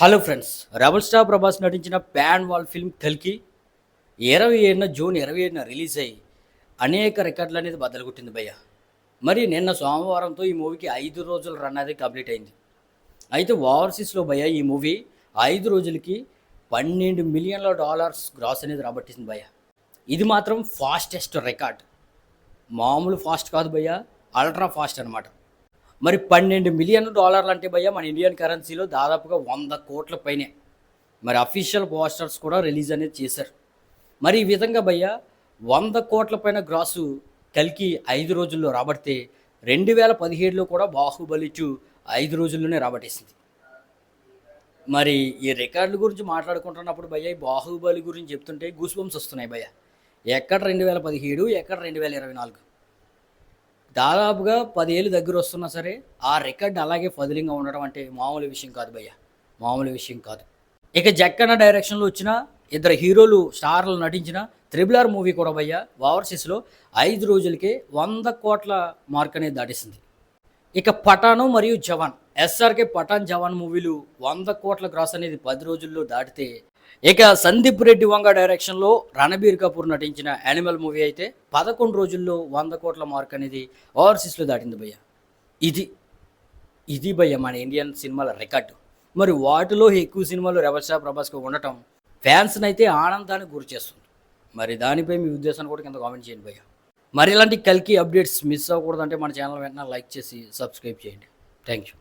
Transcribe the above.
Hello friends rebel star Prabhas నటించిన pan wall film కల్కి ఇరవై ఏడున జూన్ ఇరవై ఏడున రిలీజ్ అయ్యి అనేక రికార్డులు అనేది బద్దలుకొట్టింది భయ్య. మరి నిన్న సోమవారంతో ఈ మూవీకి ఐదు రోజుల రన్ అనేది కంప్లీట్ అయింది. అయితే ఓవర్సీస్లో భయ్య ఈ మూవీ ఐదు రోజులకి పన్నెండు మిలియన్ల డాలర్స్ గ్రాస్ అనేది రాబట్టింది భయ్య. ఇది మాత్రం ఫాస్టెస్ట్ రికార్డ్ మామూలు ఫాస్ట్ కాదు భయ్య అల్ట్రా ఫాస్ట్ అనమాట మరి పన్నెండు మిలియన్ డాలర్లు అంటే భయ్య మన ఇండియన్ కరెన్సీలో దాదాపుగా వంద కోట్ల పైనే. మరి అఫీషియల్ పోస్టర్స్ కూడా రిలీజ్ అనేది చేశారు. మరి ఈ విధంగా భయ్య వంద కోట్ల పైన గ్రాసు కలికి ఐదు రోజుల్లో రాబడితే రెండు వేల పదిహేడులో కూడా బాహుబలి టూ ఐదు రోజుల్లోనే రాబట్టేసింది. మరి ఈ రికార్డుల గురించి మాట్లాడుకుంటున్నప్పుడు భయ్య బాహుబలి గురించి చెప్తుంటే గూస్ బంప్స్ వస్తున్నాయి భయ్య. ఎక్కడ రెండు వేల పదిహేడు ఎక్కడ రెండు వేల ఇరవై నాలుగు? దాదాపుగా పదేళ్ళు దగ్గర వస్తున్నా సరే ఆ రికార్డ్ అలాగే ఫదిలింగ్గా ఉండడం అంటే మామూలు విషయం కాదు భయ్య. మామూలు విషయం కాదు. ఇక జక్కన్న డైరెక్షన్లో వచ్చిన ఇద్దరు హీరోలు స్టార్లు నటించిన త్రిబుల్ ఆర్ మూవీ కూడా భయ్య ఓవర్సీస్లో ఐదు రోజులకే వంద కోట్ల మార్క్ అనేది దాటేసింది. ఇక పఠాను మరియు జవాన్. ఎస్ఆర్కే పఠాన్ జవాన్ మూవీలు వంద కోట్ల గ్రాస్ అనేది పది రోజుల్లో దాటితే ఇక సందీప్ రెడ్డి వంగ డైరెక్షన్లో రణబీర్ కపూర్ నటించిన యానిమల్ మూవీ అయితే పదకొండు రోజుల్లో వంద కోట్ల మార్క్ అనేది ఓవర్సీస్లో దాటింది భయ్య. ఇది ఇది భయ్య మన ఇండియన్ సినిమాల రికార్డు. మరి వాటిలో ఎక్కువ సినిమాలు రెబల్ ప్రభాస్కి ఉండటం ఫ్యాన్స్ని అయితే ఆనందానికి గురి చేస్తుంది. మరి దానిపై మీ ఉద్దేశాన్ని కూడా కింద కామెంట్ చేయండి భయ్య. మరి ఇలాంటి కల్కి అప్డేట్స్ మిస్ అవ్వకూడదంటే మన ఛానల్ వెంటనే లైక్ చేసి సబ్స్క్రైబ్ చేయండి. Thank you